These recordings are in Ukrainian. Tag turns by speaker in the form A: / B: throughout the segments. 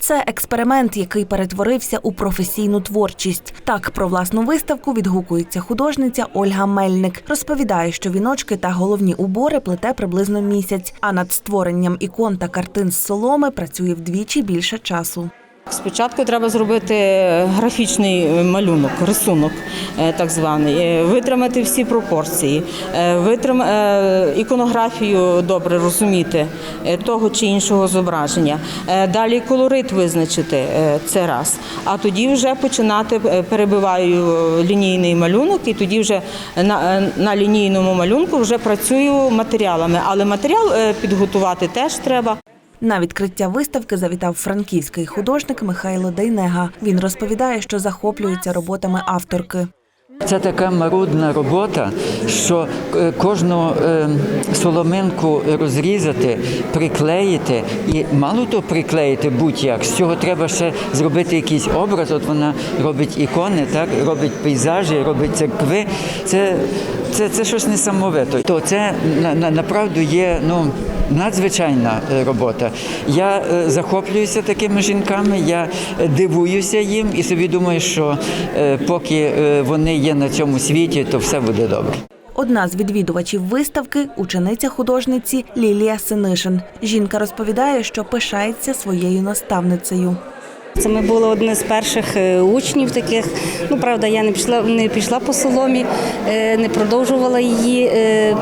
A: Це експеримент, який перетворився у професійну творчість. Так про власну виставку відгукується художниця Ольга Мельник. Розповідає, що віночки та головні убори плете приблизно місяць, а над створенням ікон та картин з соломи працює вдвічі більше часу.
B: Спочатку треба зробити графічний малюнок, рисунок е, так званий, е, витримати всі пропорції, е, витрим... е, іконографію добре розуміти е, того чи іншого зображення. Е, Далі колорит визначити е, це раз. А тоді вже починати е, перебиваю лінійний малюнок, і тоді вже на, е, на лінійному малюнку вже працюю матеріалами. Але матеріал е, підготувати теж треба.
A: На відкриття виставки завітав франківський художник Михайло Дейнега. Він розповідає, що захоплюється роботами авторки.
C: Це така марудна робота, що е, кожну е, соломинку розрізати, приклеїти і мало то приклеїти будь-як. З цього треба ще зробити якийсь образ. От вона робить ікони, так робить пейзажі, робить церкви. Це, це, це щось несамовите. То це на, на, направду є ну. Надзвичайна е, робота. Я захоплююся такими жінками, я дивуюся їм і собі думаю, що поки вони є на цьому світі, то все буде добре.
A: Одна з відвідувачів виставки учениця художниці Лілія Синишин. Жінка розповідає, що пишається своєю наставницею.
D: Це ми були одні з перших е, учнів таких. Ну правда, я не пішла, не пішла по соломі, е, не продовжувала її, е,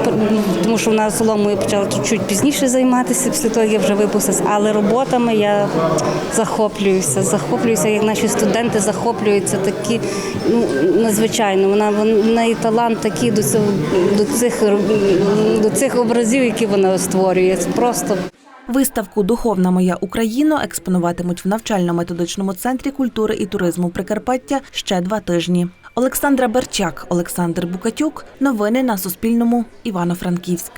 D: тому що вона соломою почала чуть пізніше займатися, після того я вже випустилась. Але роботами я захоплююся, захоплююся, як наші студенти захоплюються такі ну надзвичайно. Вона вон- в неї талант такий до цього до цих до цих образів, які вона створює. Це просто
A: Виставку Духовна моя Україна експонуватимуть в навчально-методичному центрі культури і туризму Прикарпаття ще два тижні. Олександра Берчак, Олександр Букатюк. Новини на Суспільному. Івано-Франківськ.